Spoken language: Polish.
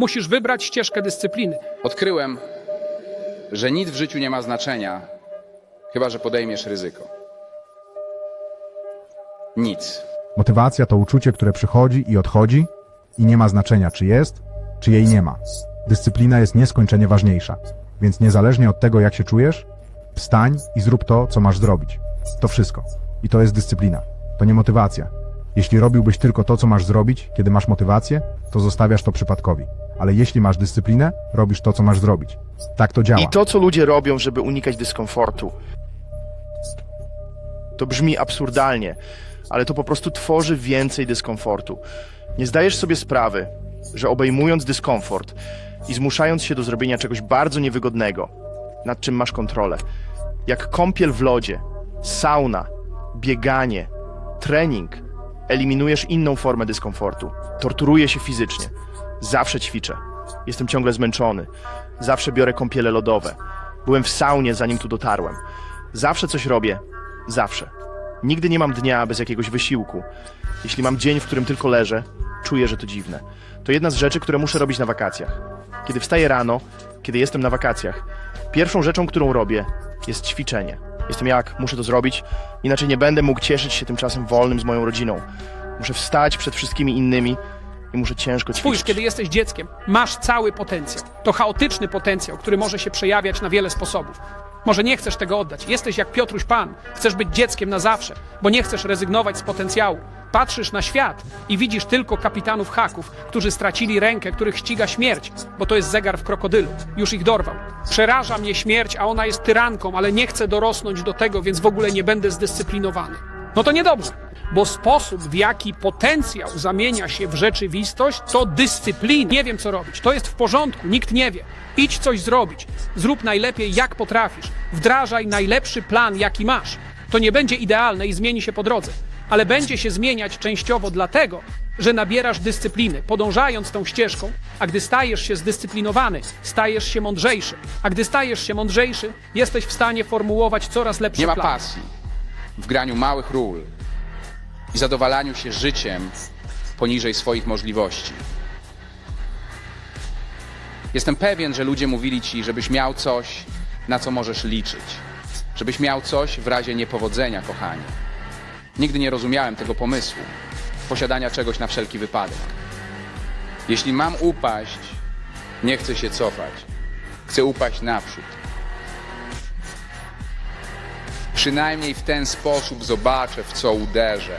Musisz wybrać ścieżkę dyscypliny. Odkryłem, że nic w życiu nie ma znaczenia, chyba że podejmiesz ryzyko. Nic. Motywacja to uczucie, które przychodzi i odchodzi i nie ma znaczenia, czy jest, czy jej nie ma. Dyscyplina jest nieskończenie ważniejsza, więc niezależnie od tego, jak się czujesz, wstań i zrób to, co masz zrobić. To wszystko. I to jest dyscyplina. To nie motywacja. Jeśli robiłbyś tylko to, co masz zrobić, kiedy masz motywację, to zostawiasz to przypadkowi. Ale jeśli masz dyscyplinę, robisz to, co masz zrobić. Tak to działa. I to, co ludzie robią, żeby unikać dyskomfortu. To brzmi absurdalnie, ale to po prostu tworzy więcej dyskomfortu. Nie zdajesz sobie sprawy, że obejmując dyskomfort i zmuszając się do zrobienia czegoś bardzo niewygodnego, nad czym masz kontrolę, jak kąpiel w lodzie, sauna, bieganie, trening, eliminujesz inną formę dyskomfortu. Torturuję się fizycznie. Zawsze ćwiczę. Jestem ciągle zmęczony. Zawsze biorę kąpiele lodowe. Byłem w saunie, zanim tu dotarłem. Zawsze coś robię. Zawsze. Nigdy nie mam dnia bez jakiegoś wysiłku. Jeśli mam dzień, w którym tylko leżę, czuję, że to dziwne. To jedna z rzeczy, które muszę robić na wakacjach. Kiedy wstaję rano, kiedy jestem na wakacjach, pierwszą rzeczą, którą robię, jest ćwiczenie. Jestem jak, muszę to zrobić, inaczej nie będę mógł cieszyć się tym czasem wolnym z moją rodziną. Muszę wstać przed wszystkimi innymi i muszę ciężko ćwiczyć. Spójrz, kiedy jesteś dzieckiem, masz cały potencjał. To chaotyczny potencjał, który może się przejawiać na wiele sposobów. Może nie chcesz tego oddać. Jesteś jak Piotruś Pan. Chcesz być dzieckiem na zawsze, bo nie chcesz rezygnować z potencjału. Patrzysz na świat i widzisz tylko kapitanów haków, którzy stracili rękę, których ściga śmierć, bo to jest zegar w krokodylu. Już ich dorwał. Przeraża mnie śmierć, a ona jest tyranką, ale nie chcę dorosnąć do tego, więc w ogóle nie będę zdyscyplinowany. No to niedobrze, bo sposób, w jaki potencjał zamienia się w rzeczywistość, to dyscyplina. Nie wiem, co robić. To jest w porządku, nikt nie wie. Idź coś zrobić. Zrób najlepiej, jak potrafisz. Wdrażaj najlepszy plan, jaki masz. To nie będzie idealne i zmieni się po drodze, ale będzie się zmieniać częściowo dlatego, że nabierasz dyscypliny, podążając tą ścieżką, a gdy stajesz się zdyscyplinowany, stajesz się mądrzejszy. A gdy stajesz się mądrzejszy, jesteś w stanie formułować coraz lepsze Nie ma plany. pasji w graniu małych ról i zadowalaniu się życiem poniżej swoich możliwości. Jestem pewien, że ludzie mówili ci, żebyś miał coś, na co możesz liczyć. Żebyś miał coś w razie niepowodzenia, kochani. Nigdy nie rozumiałem tego pomysłu posiadania czegoś na wszelki wypadek. Jeśli mam upaść, nie chcę się cofać. Chcę upaść naprzód. Przynajmniej w ten sposób zobaczę, w co uderzę.